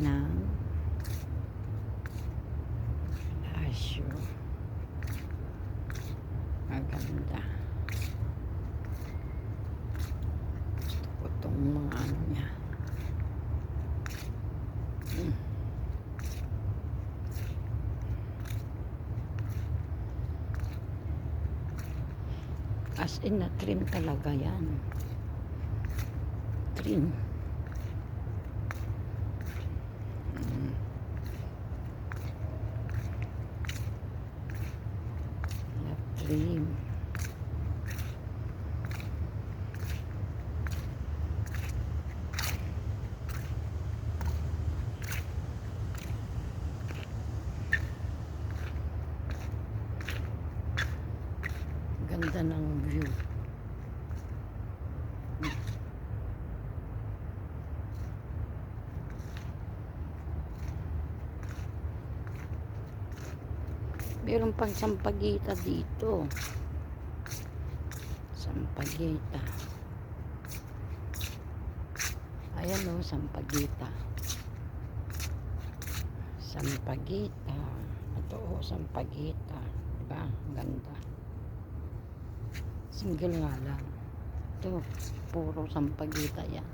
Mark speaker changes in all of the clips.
Speaker 1: ng Asyo. Maganda. Gusto ko itong mga ano niya. Hmm. As in na trim talaga yan. Trim. Mm. Trim. Ganda ng view. Meron pang sampagita dito. Sampagita. Ayan o, sampagita. Sampagita. Ito o, sampagita. Diba? Ganda. Single nga lang. Ito, puro sampagita yan.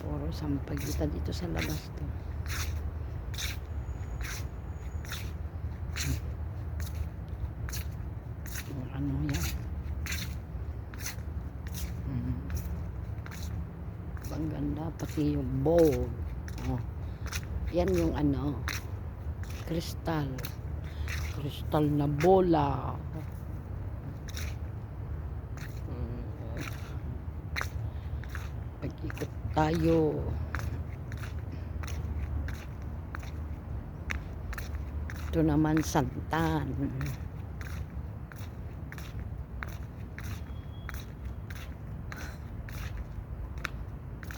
Speaker 1: Puro sampagita dito sa labas to. Yung ano yan. Mm. Ang ganda, pati yung bowl. Oh. Yan yung ano, kristal. Kristal na bola. Mm. Pag-ikot tayo. Ito naman santan.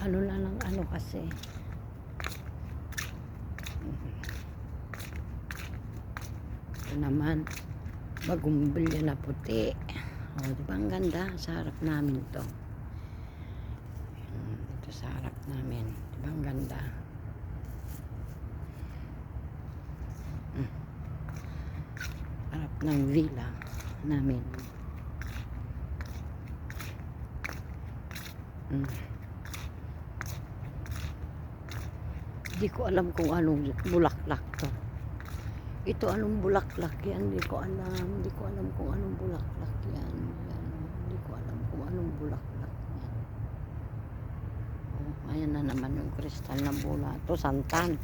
Speaker 1: Ano na lang ano kasi. Ito naman, bagong bilya na puti. O, di ba ang ganda? Sa harap namin to. Ito sa harap namin. Di ba ang ganda? Mm. Harap ng villa namin. Mm. Hindi ko alam kung anong bulaklak to. Ito anong bulaklak yan, hindi ko alam. Hindi ko alam kung anong bulaklak yan. yan. Hindi ko alam kung anong bulaklak yan. Oh, ayan na naman yung kristal na bola. Ito, santan.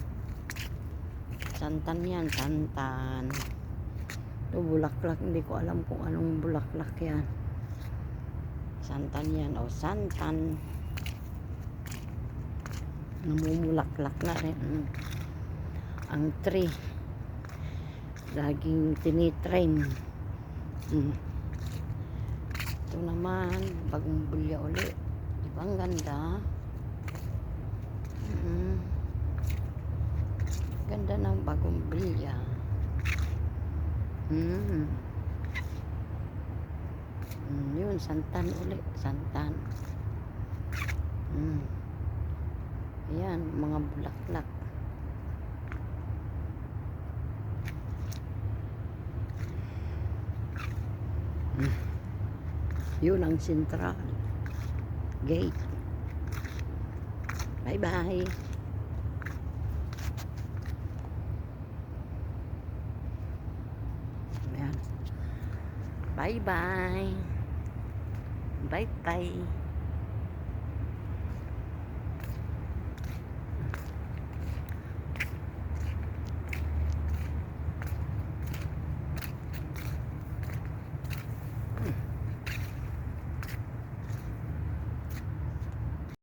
Speaker 1: Santan yan, santan. Ito, bulaklak. Hindi ko alam kung anong bulaklak yan. Santan yan. O, santan. Namumulaklak na rin. Mm. Ang tree laging tinitrain. Mm. Ito naman, bagong bulya uli. Di ba ang ganda? Mm. Ganda ng bagong bulya. Mm. Mm, yun, santan uli. Santan. Mm. Ayan, mga bulaklak. Mm. Yun ang central gate. Bye bye. Ayan. Bye bye. Bye bye.